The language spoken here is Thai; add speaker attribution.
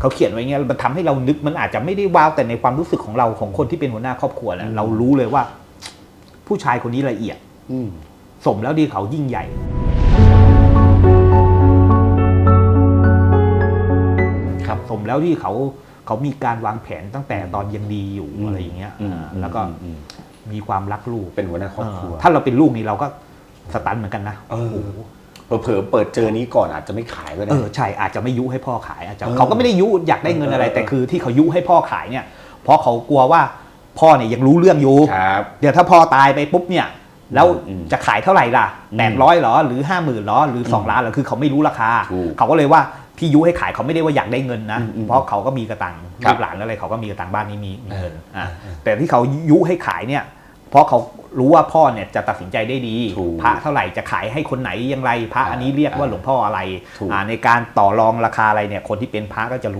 Speaker 1: เขาเขียนไว้เงี้ยมันทำให้เรานึกมันอาจจะไม่ได้ว้าวแต่ในความรู้สึกของเราของคนที่เป็นหัวหน้าครอบครัวแหละเรารู้เลยว่า ผู้ชายคนนี้ละเอียด
Speaker 2: อืม
Speaker 1: สมแล้วที่เขายิ่งใหญ่
Speaker 2: ครับ
Speaker 1: สมแล้วที่เขาเขามีการวางแผนตั้งแต่ตอนยังดีอยู่
Speaker 2: อืม
Speaker 1: อะไรอย่างเงี้ย
Speaker 2: อืม
Speaker 1: อ่าแล้วก็
Speaker 2: อืม
Speaker 1: มีความรักลูก
Speaker 2: เป็นหัวหน้าครอบครัว
Speaker 1: เออถ้าเราเป็นลูกนี่เราก็สตันเหมือนกันนะ
Speaker 2: เออ
Speaker 1: โอ้โห
Speaker 2: เผลอๆเปิดเจอนี้ก่อนอาจจะไม่ขายก็ได้
Speaker 1: เออใช่อาจจะไม่ยุให้พ่อขายอาจจะ
Speaker 2: เออ
Speaker 1: เขาก็ไม่ได้ยุอยากได้เงินอะไร
Speaker 2: เออ
Speaker 1: แต่คือที่เขายุให้พ่อขายเนี่ย เพราะเขากลัวว่าพ่อเนี่ยยังรู้เรื่องอยู่
Speaker 2: ครับ
Speaker 1: เดี๋ยวถ้าพ่อตายไปปุ๊บเนี่ย แล้ว
Speaker 2: อืม
Speaker 1: จะขายเท่าไหร่ล่ะ
Speaker 2: อืม
Speaker 1: แปดร้อยหรอหรือห้าหมื่นหรอหรือสองล้านหรอคือเขาไม่รู้ราคา
Speaker 2: ถูก
Speaker 1: เขาก็เลยว่าที่ยุให้ขายเขาไม่ได้ว่าอยากได้เงินนะ
Speaker 2: อืมอืม
Speaker 1: เพราะเขาก็มีกระตัง
Speaker 2: ครั
Speaker 1: ลู
Speaker 2: บ
Speaker 1: กหลานอะไรเขาก็มีกระตังบ้านนี้มีมีเงินอะ
Speaker 2: เออ
Speaker 1: แต่ที่เขายุให้ขายเนี่ย เพราะเขา รู้ว่าพ่อเนี่ยจะตัดสินใจได้ดี
Speaker 2: ถูก
Speaker 1: พระเท่าไหร่จะขายให้คนไหนอย่างไร พระอันนี้เรียกว่าหลวงพ่ออะไร
Speaker 2: ถูก
Speaker 1: อ่าในการต่อรองราคาอะไรเนี่ยคนที่เป็นพระก็จะรู้